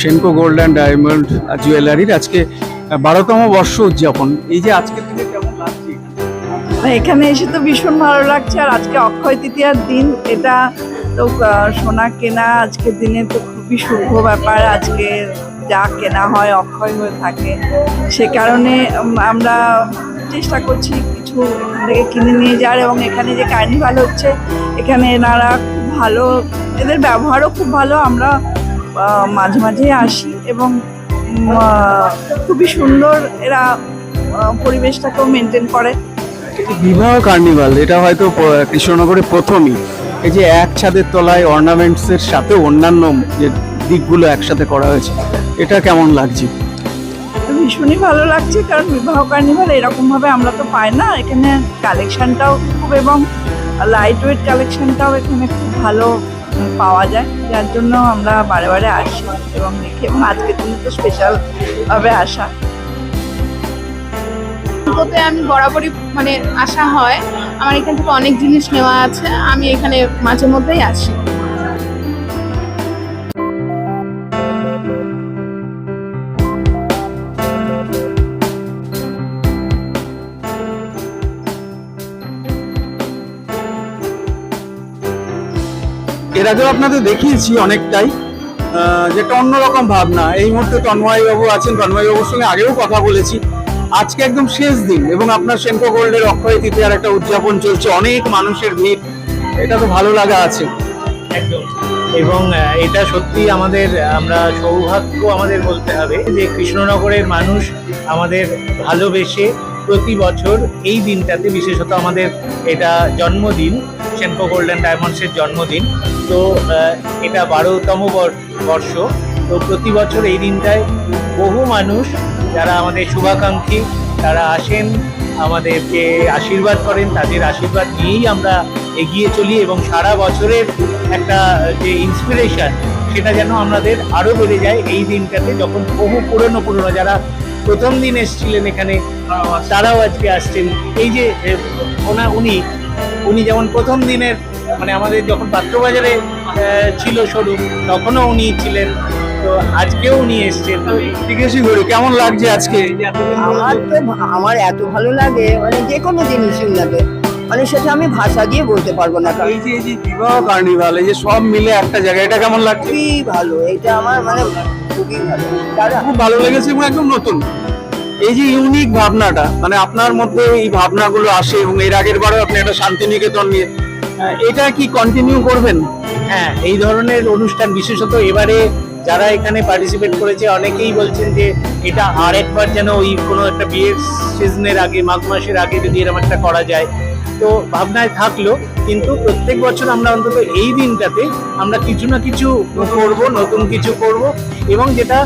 Senco gold and diamond জুয়েলারির আজকে বারোতম বর্ষ উদযাপন। এই যে আজকের দিনে কেমন এখানে? এসে তো ভীষণ ভালো লাগছে, আর আজকে অক্ষয় তৃতীয়ার দিন, এটা তো সোনা কেনা আজকের দিনে তো খুবই শুভ ব্যাপার, আজকে যা কেনা হয় অক্ষয় হয়ে থাকে। সে কারণে আমরা চেষ্টা করছি কিছু এখান থেকে কিনে নিয়ে যাওয়ার, এবং এখানে যে কার্নিভাল হচ্ছে, এখানে এনারা খুব ভালো, এদের ব্যবহারও খুব ভালো, আমরা মাঝে মাঝে আসি এবং খুবই সুন্দর এরা পরিবেশটাকেও মেনটেন করে। বিবাহ কার্নিভাল এটা হয়তো কৃষ্ণনগরে প্রথমই। এই যে এক ছাদের তলায় অর্নামেন্টস এর সাথে অন্যান্য যে দিকগুলো একসাথে করা হয়েছে এটা কেমন লাগছে? ভীষণই ভালো লাগছে কারণ বিবাহ কার্নিভাল এরকমভাবে আমরা তো পাই না। এখানে কালেকশানটাও খুব এবং লাইট ওয়েট কালেকশনটাও এখানে খুব ভালো পাওয়া যায়। যার জন্য আমরা বারে বারে আসি এবং দেখি এবং আজকের দিন তো স্পেশাল ভাবে আসা। পুজোতে আমি বরাবরই মানে আসা হয়। আমার এখান থেকে অনেক জিনিস নেওয়া আছে। আমি এখানে মাঝে মধ্যেই আসি। এর আগেও আপনাদের দেখিয়েছি অনেকটাই। যেটা অন্যরকম ভাবনা। এই মুহূর্তে তন্ময়বাবু আছেন, তন্ময়বাবুর সঙ্গে আগেও কথা বলেছি। আজকে একদম শেষ দিন এবং আপনার সেনকো গোল্ডের অক্ষয় তৃতীয়ার একটা উদযাপন চলছে। অনেক মানুষের ভিড়। এটা তো ভালো লাগা আছে। এবং এটা সত্যি আমাদের, আমরা সৌভাগ্য আমাদের বলতে হবে যে কৃষ্ণনগরের মানুষ আমাদের ভালোবেসে প্রতি বছর এই দিনটাতে বিশেষত আমাদের এটা জন্মদিন। সেনকো গোল্ডেন ডায়মন্ডসের জন্মদিন। তো এটা বারোতম বর- বর্ষ। তো প্রতি বছর এই দিনটায় বহু মানুষ যারা আমাদের শুভাকাঙ্ক্ষী, তারা আসেন, আমাদেরকে আশীর্বাদ করেন, তাদের আশীর্বাদ নিয়েই আমরা এগিয়ে চলি এবং সারা বছরের একটা, যে ইন্সপিরেশন সেটা যেন আমাদের আরও বেড়ে যায় এই দিনটাতে যখন বহু পুরনো পুরনো যারা প্রথম দিন এসেছিলেন এখানে, তারাও আজকে আসছেন। এই যে ওনা, উনি উনি যেমন প্রথম দিনের মানে আমাদের যখন পাত্রবাজারে আহ, ছিল শোরুম তখনও উনি ছিলেন। তো আজকেও উনি এসছেন। তো জিজ্ঞেসই করি কেমন লাগছে আজকে? আমার তো আমার এত ভালো লাগে মানে যে কোনো জিনিসই লাগে। মানে সেটা আমি ভাষা দিয়ে বলতে পারব না। কারণ এই যে এই যে বিবাহ কার্নিভাল এই যে সব মিলে একটা জায়গায় এটা কেমন লাগছে? খুবই ভালো এটা আমার মানে খুবই ভালো। খুব ভালো লেগেছে এবং একদম নতুন। এই যে ইউনিক ভাবনাটা মানে আপনার মধ্যে এই ভাবনাগুলো আসে এবং এর আগের বারও আপনি একটা শান্তিনিকেতন নিয়ে এটা কি কন্টিনিউ করবেন? হ্যাঁ এই ধরনের অনুষ্ঠান বিশেষত এবারে যারা এখানে পার্টিসিপেট করেছে, অনেকেই বলছেন যে এটা আর একবার যেন ওই কোনো একটা বিয়ের সিজনের আগে, মাঘ মাসের আগে যদি এরকম একটা করা যায় তো ভাবনায় থাকল, কিন্তু প্রত্যেক বছর আমরা অন্তত এই দিনটাতে আমরা কিছু না কিছু করব, নতুন কিছু করব, এবং যেটা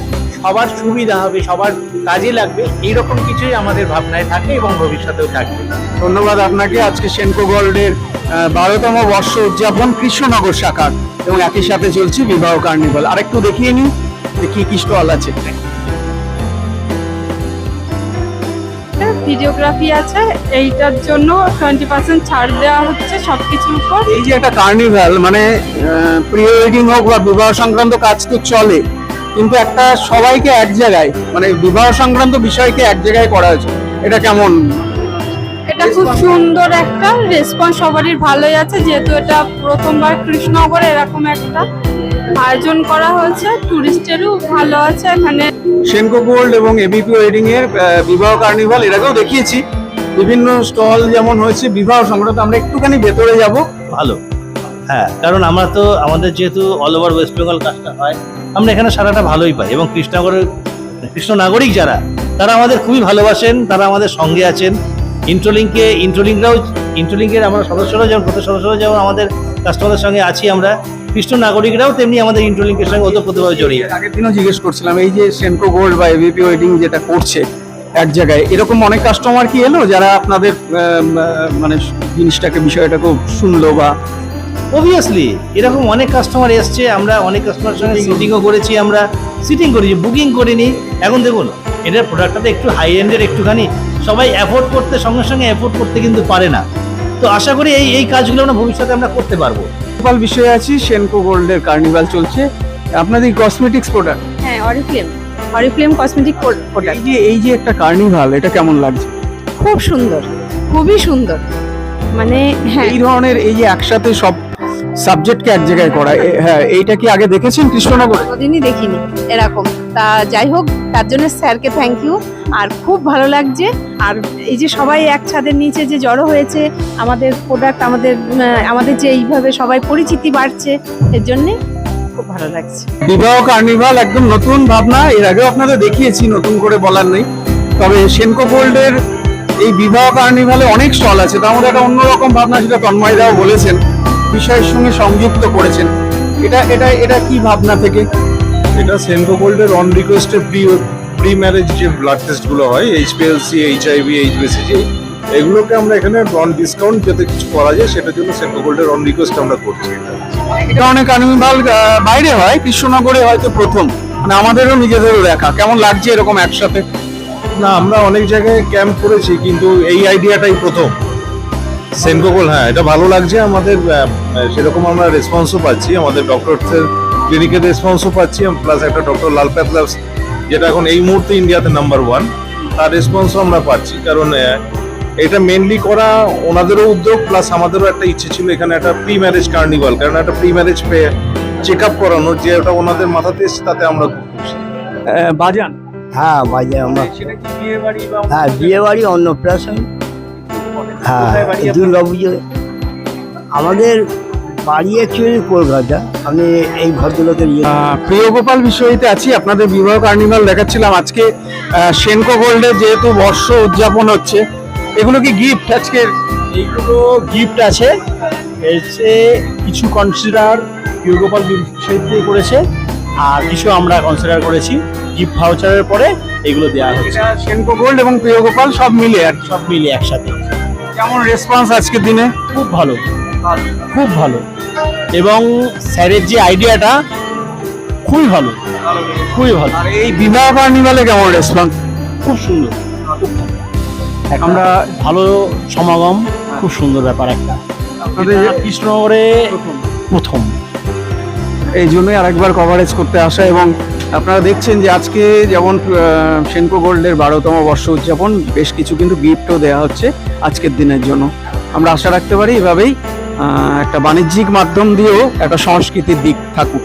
সবার সুবিধা হবে, সবার কাজে লাগবে, এইরকম কিছুই আমাদের ভাবনায় থাকে এবং ভবিষ্যতেও থাকবে। ধন্যবাদ আপনাকে। আজকে সেনকো গোল্ডের বারোতম বর্ষ উদযাপন কৃষ্ণনগর শাখার, এবং একই সাথে চলছে বিবাহ কার্নিভাল। আরেকটু দেখিয়ে যে কি কি স্টল আছে। ভিডিওগ্রাফি আছে এইটার জন্য টোয়েন্টি পার্সেন্ট ছাড় দেওয়া হচ্ছে সব কিছুর উপর। এই যে একটা কার্নিভাল মানে প্রি ওয়েডিং হোক বা বিবাহ সংক্রান্ত কাজ তো চলে কিন্তু একটা সবাইকে এক জায়গায় মানে বিবাহ সংক্রান্ত বিষয়কে এক জায়গায় করা হয়েছে এটা কেমন? এটা খুব সুন্দর একটা রেসপন্স সবারই ভালোই আছে যেহেতু এটা প্রথমবার কৃষ্ণনগরে এরকম একটা আয়োজন করা হয়েছে টুরিস্টেরও ভালো আছে এখানে। সেনকো গোল্ড এবং এবিপি ওয়েডিং এর বিবাহ কার্নিভাল এর আগেও দেখিয়েছি। বিভিন্ন স্টল যেমন হয়েছে বিবাহ সংক্রান্ত আমরা একটুখানি ভেতরে যাব। ভালো। হ্যাঁ কারণ আমরা তো আমাদের যেহেতু অল ওভার ওয়েস্ট বেঙ্গল কাজটা হয় আমরা এখানে সারাটা ভালোই পাই। এবং কৃষ্ণনগরের কৃষ্ণ নাগরিক যারা তারা আমাদের খুবই ভালোবাসেন তারা আমাদের সঙ্গে আছেন। ইন্ট্রোলিঙ্কে ইন্ট্রোলিঙ্করাও ইন্ট্রোলিঙ্কের আমরা সদস্যরাও যেমন প্রত্যেক সদস্যরাও যেমন আমাদের কাস্টমারদের সঙ্গে আছি আমরা কৃষ্ণ নাগরিকরাও তেমনি আমাদের ইন্ট্রোলিঙ্কের সঙ্গে ওতপ্রোতভাবে জড়িয়ে। আগের দিনও জিজ্ঞেস করছিলাম এই যে সেনকো গোল্ড বা এবিপি ওয়েডিং যেটা করছে এক জায়গায় এরকম অনেক কাস্টমার কি এলো যারা আপনাদের মানে জিনিসটাকে বিষয়টাকে শুনলো বা অবভিয়াসলি এরকম অনেক কাস্টমার এসছে আমরা অনেক কাস্টমারের সঙ্গে সিটিংও করেছি আমরা সিটিং করেছি বুকিং করিনি। এখন দেখুন এটার প্রোডাক্টটা তো একটু হাই এন্ডের একটুখানি সবাই অ্যাফোর্ড করতে সঙ্গে সঙ্গে অ্যাফোর্ড করতে কিন্তু পারে না। তো আশা করি এই এই কাজগুলো আমরা ভবিষ্যতে আমরা করতে পারব। গোপাল বিষয়ে আছি সেনকো গোল্ডের কার্নিভাল চলছে। আপনাদের কসমেটিক্স প্রোডাক্ট হ্যাঁ হ্যাঁ অরিফ্লেম অরিফ্লেম কসমেটিক প্রোডাক্ট এই যে এই যে একটা কার্নিভাল এটা কেমন লাগছে? খুব সুন্দর খুবই সুন্দর। মানে হ্যাঁ। এই ধরনের এই যে একসাথে সব সাবজেক্টকে এক জায়গায় করা হ্যাঁ এইটা কি আগে দেখেছেন কৃষ্ণনগরে? কোনোদিনই দেখিনি এরকম। তা যাই হোক তার জন্য স্যারকে থ্যাংক ইউ আর খুব ভালো লাগছে আর এই যে সবাই এক ছাদের নিচে যে জড়ো হয়েছে আমাদের প্রোডাক্ট আমাদের আমাদের যে এইভাবে সবাই পরিচিতি বাড়ছে এর জন্যে খুব ভালো লাগছে। বিবাহ কার্নিভাল একদম নতুন ভাবনা এর আগেও আপনাদের দেখিয়েছি নতুন করে বলার নেই। তবে সেনকো গোল্ডের এই বিবাহ কার্নিভালে অনেক স্টল আছে তার মধ্যে একটা অন্যরকম ভাবনা যেটা তন্ময়দাও বলেছেন। বিষয়ের সঙ্গে সংযুক্ত করেছেন। এটা এটা এটা কি ভাবনা থেকে? এটা সেন্ট্রো গোল্ডের অন রিকোয়েস্টে প্রি প্রি ম্যারেজ যে ব্লাড টেস্টগুলো হয় এইচপিএলসি এইচআইভি এইচবিসিজি এগুলোকে আমরা এখানে অন ডিসকাউন্ট যাতে কিছু করা যায় সেটার জন্য সেন্ট্রো গোল্ডের অন রিকোয়েস্ট আমরা করছি। এটা অনেক কার্নিভাল বাইরে হয় কৃষ্ণনগরে হয়তো প্রথম। মানে আমাদেরও নিজেদেরও দেখা। কেমন লাগছে এরকম একসাথে? না আমরা অনেক জায়গায় ক্যাম্প করেছি কিন্তু এই আইডিয়াটাই প্রথম। গোল্ড হ্যাঁ এটা ভালো লাগছে আমাদের সেরকম আমরা রেসপন্সও পাচ্ছি আমাদের ডক্টরসের ক্লিনিকের রেসপন্সও পাচ্ছি প্লাস একটা ডক্টর লাল প্যাথলাস যেটা এখন এই মুহূর্তে ইন্ডিয়াতে নাম্বার ওয়ান তার রেসপন্সও আমরা পাচ্ছি কারণ এটা মেনলি করা ওনাদেরও উদ্যোগ প্লাস আমাদেরও একটা ইচ্ছে ছিল এখানে একটা প্রি ম্যারেজ কার্নিভাল কারণ একটা প্রি ম্যারেজ চেক আপ করানোর যে ওটা ওনাদের মাথাতে এসছে তাতে আমরা বাজান? হ্যাঁ বাজে আমরা বিয়ে বাড়ি হ্যাঁ বিয়ে বাড়ি অন্নপ্রাশন। হ্যাঁ কোথায় বাড়ি আপনার? দুর্গা পুজো আমাদের বাড়ি অ্যাকচুয়ালি কলকাতা। আমি এই ভদ্রলোকের ইয়ে। আহ, প্রিয় গোপাল বিষয়তে আছি। আপনাদের বিবাহ কার্নিভাল দেখাচ্ছিলাম। আজকে সেনকো গোল্ডে যেহেতু বর্ষ উদযাপন হচ্ছে এগুলো কি গিফট আজকে এইগুলো গিফট আছে। এসে কিছু কনসিডার প্রিয়গোপাল বিষয়তে করেছে। আর কিছু আমরা কনসিডার করেছি। গিফট ভাউচারের পরে এগুলো দেওয়া হয়েছে সেনকো গোল্ড এবং প্রিয় গোপাল সব মিলে আর সব মিলিয়ে একসাথে। কেমন রেসপন্স আজকের দিনে? খুব ভালো। খুব ভালো। এবং স্যারের যে আইডিয়াটা খুবই ভালো। খুবই ভালো। আর এই বিবাহ কার্নিভালে কেমন রেসপন্স খুব সুন্দর। আমরা ভালো সমাগম খুব সুন্দর ব্যাপার একটা। আপনাদের কৃষ্ণনগরে প্রথম। এই জন্যই আরেকবার কভারেজ করতে আসা এবং আপনারা দেখছেন যে আজকে যেমন সেনকো গোল্ডের বারোতম বর্ষ উদযাপন, বেশ কিছু কিন্তু গিফটও দেওয়া হচ্ছে আজকের দিনের জন্য। আমরা আশা রাখতে পারি এভাবেই একটা বাণিজ্যিক মাধ্যম দিয়েও একটা সংস্কৃতির দিক থাকুক।